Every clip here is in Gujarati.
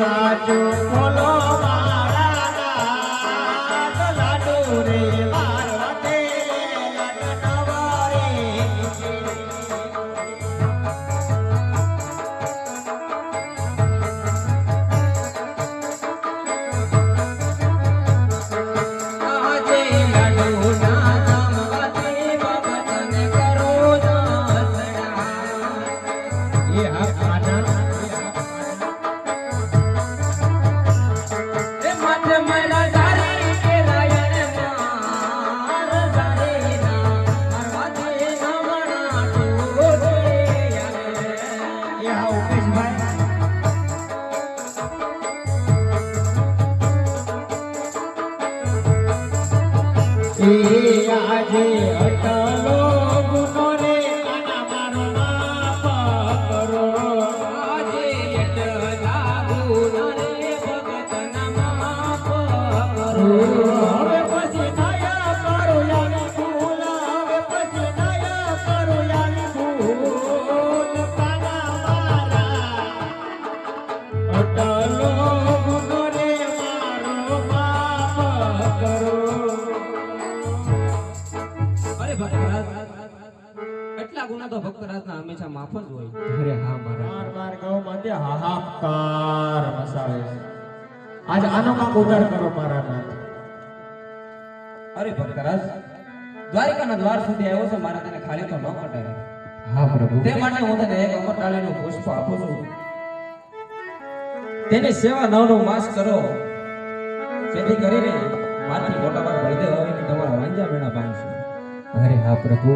রাজো কলা એટલા ગુના તો ભક્તરાજના હંમેશા માફ જ હોય. અરે હા મારા. માર માર ગૌ મધ્ય હાહાકાર મસાવે આજ આનો કાંક ઉધાર કરો મારા નાથ. અરે ભક્તરાજ દ્વારિકાના દ્વાર સુધી આવ્યો છે મારા તને ખાલી તો ન કટાય હા પ્રભુ. તે માટે હું તને એક અમરતાળીનું પુષ્પ આપું છું. તેની સેવા નવનો માસ કરો. જેથી કરીને માથી મોટા ભાગ બળદેવ આવીને તમારા વાંજા મેળા પામશે અરે હા પ્રભુ.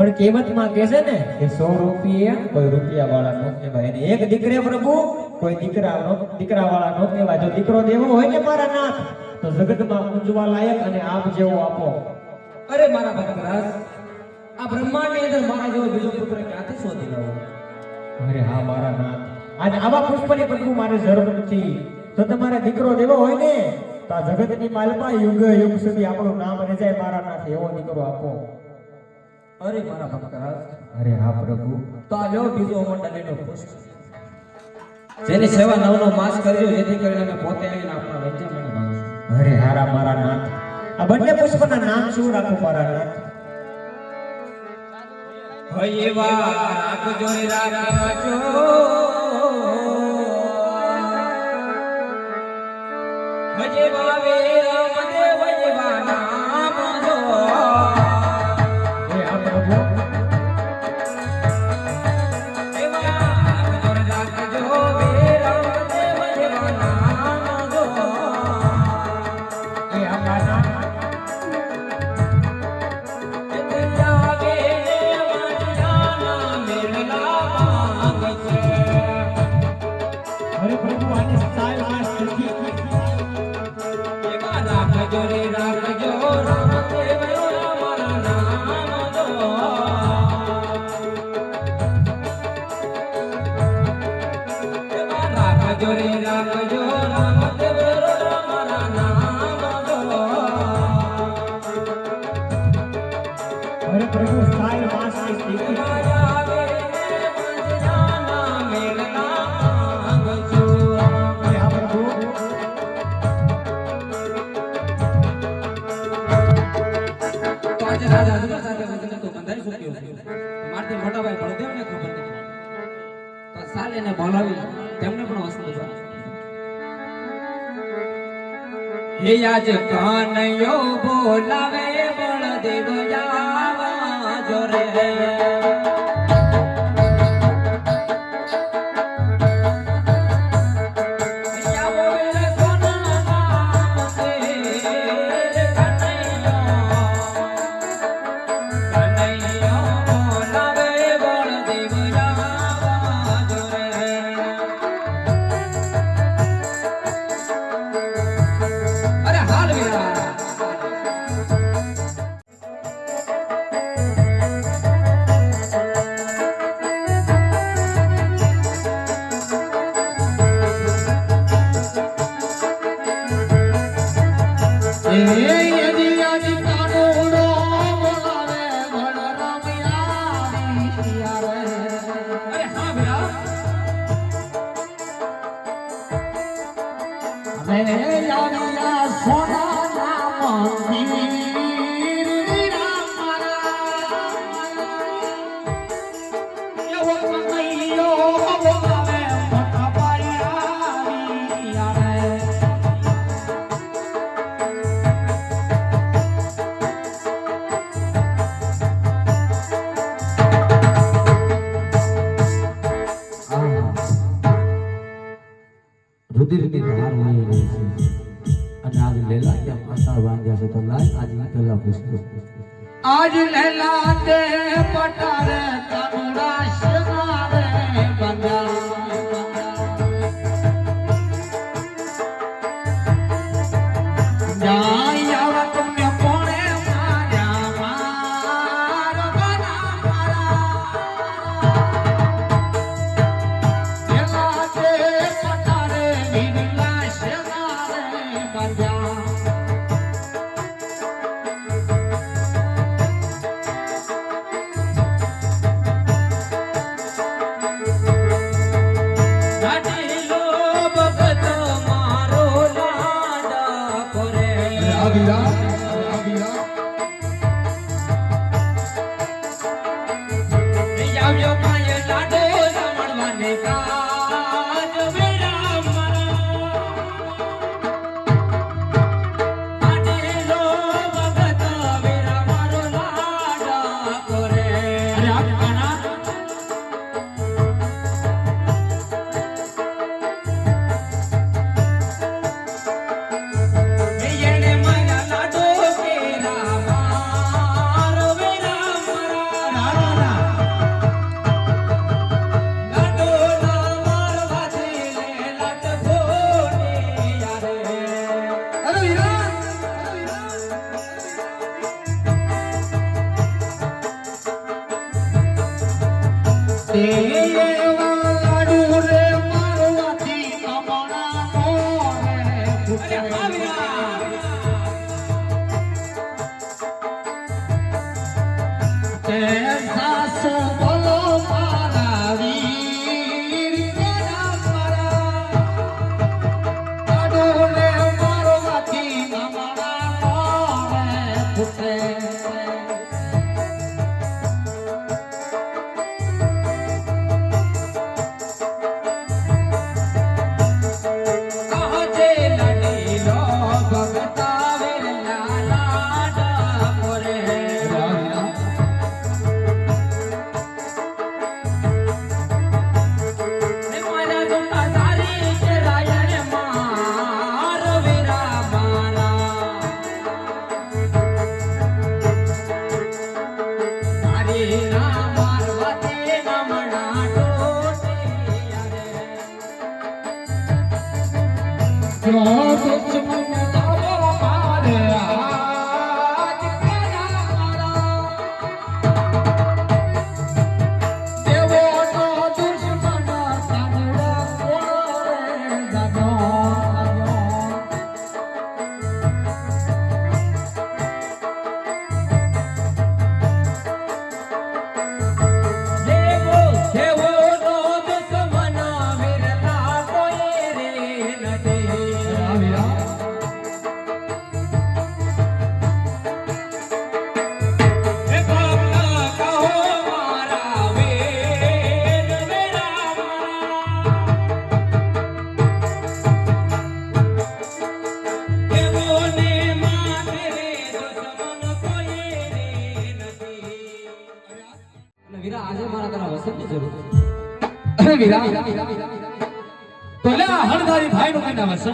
પણ કહેવતમાં કહે છે ને કે સો રૂપિયા કોઈ રૂપિયા વાળા નો કહેવાય. અને એક દીકરે પ્રભુ, કોઈ દીકરા દીકરા વાળા નો કહેવાય. જો દીકરો દેવો હોય ને મારા નાથ, તો જગતમાં પૂજવા લાયક અને આપ જેવો આપો. અરે મારા ભક્તરાજ, આ બ્રહ્માંડની અંદર મારા જેવો બીજો પુત્ર ક્યાંથી શોધી લાવો અરે હા, મારા નાથ. આજ આવા પુષ્પની પ્રભુ મારે જરૂર નથી. તો તમારે દીકરો દેવો હોય ને, તો આ જગતની માલમાં યુગ યુગ સુધી આપણું નામ રહી જાય. મારા નાથ એવો દીકરો આપો. અરે મારા ભક્તરાજ. અરે હા પ્રભુ. તો આ લ્યો બીજો અમરતાળીનો પુષ્પ. જેની સેવા નવનો માસ કરજો જેથી કરીને અમે પોતે આવીને આપણા પામશું અરે હારા મારા નાથ. આ બંને પુષ્પના નામ શું રાખો મારા નાથ? હૈવા રાખજો રે રાખજો. હૈવા વે મારથી મોટાભાઈ બળદેવને ખબર નથી. તો સાલ એને બોલાવી તેમને પણ વસ્તુ. હે આજ કાનયો બોલાવે બળદેવ જાવા જો અરે É রাখো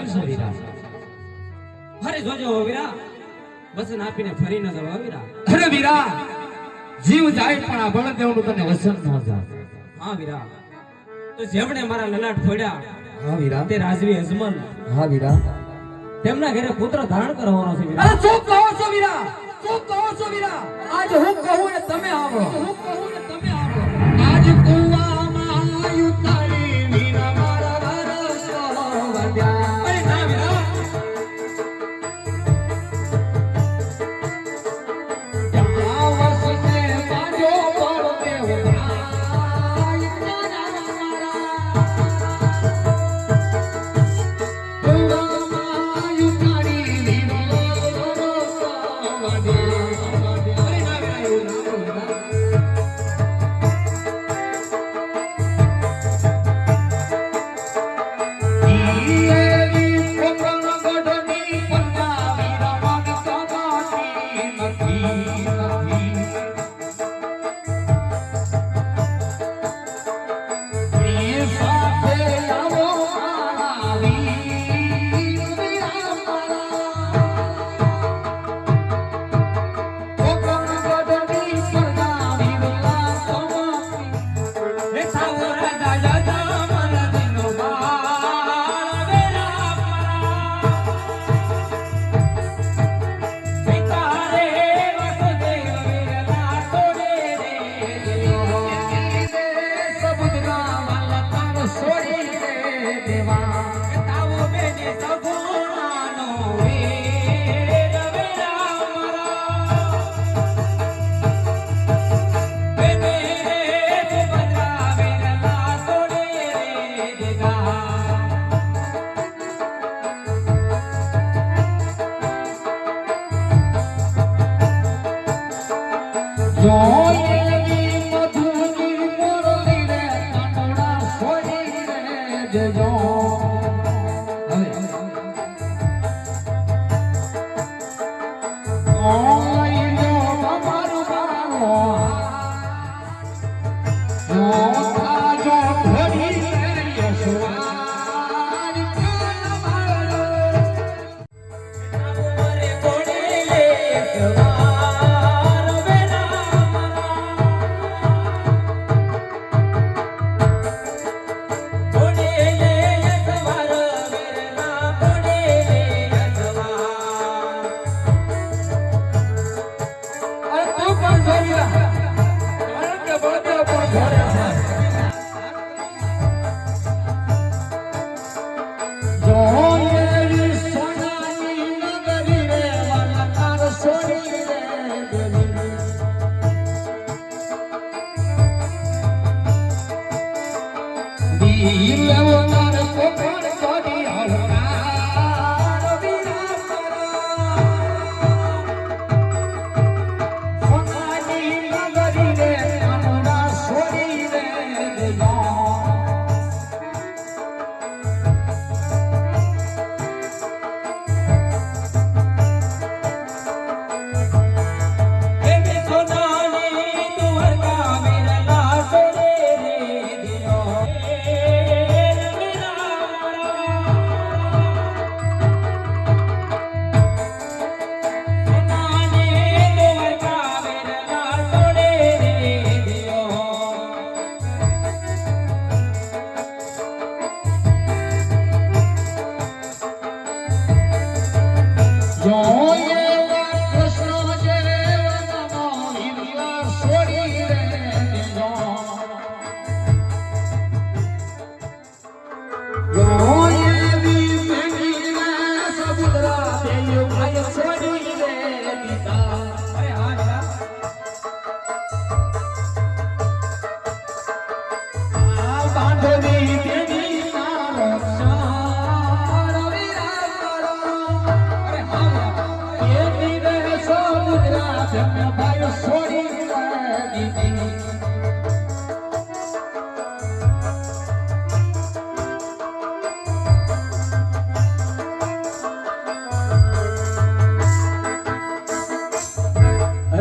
વચન છે ફરી જોજો વીરા. વચન આપીને ફરી ન જાવ વીરા. અરે વીરા જીવ જાય પણ આ બળદેવનું તને વચન ન જાય. હા વીરા. તો જેમણે મારા લલાટ ફોડ્યા હા વીરા. તે રાજવી અજમલ. હા વીરા. તેમના ઘરે પુત્ર ધારણ કરવાનો છે વીરા. અરે ચૂપ કહો છો વીરા? ચૂપ કહો છો વીરા? આજ હું કહું ને તમે આવો હું કહું ને તમે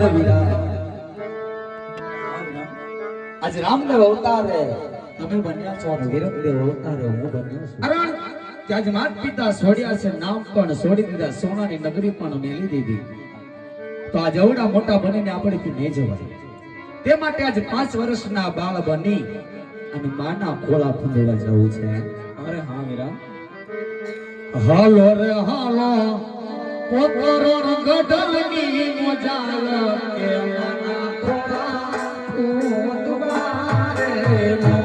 અરે વીરા આજ રામદેવ અવતારે. તમે બન્યા છો અને વિરમદેવ અવતારે હું બન્યો છું. કારણ કે આજ માત પિતા છોડ્યા છે નામ પણ છોડી દીધા સોનાની નગરી પણ મેલી દીધી. તો આજ અવડા મોટા બનીને આપણેથી નહીં જવાય. તે માટે આજ પાંચ વર્ષના બાળ બની અને માના ખોળા ફંદવા જવું છે. અરે હા વીરા. હાલો રે હાલો. કોકરો ગઢલની મોજાલ કેવાના ખોરા તું દુબારે મો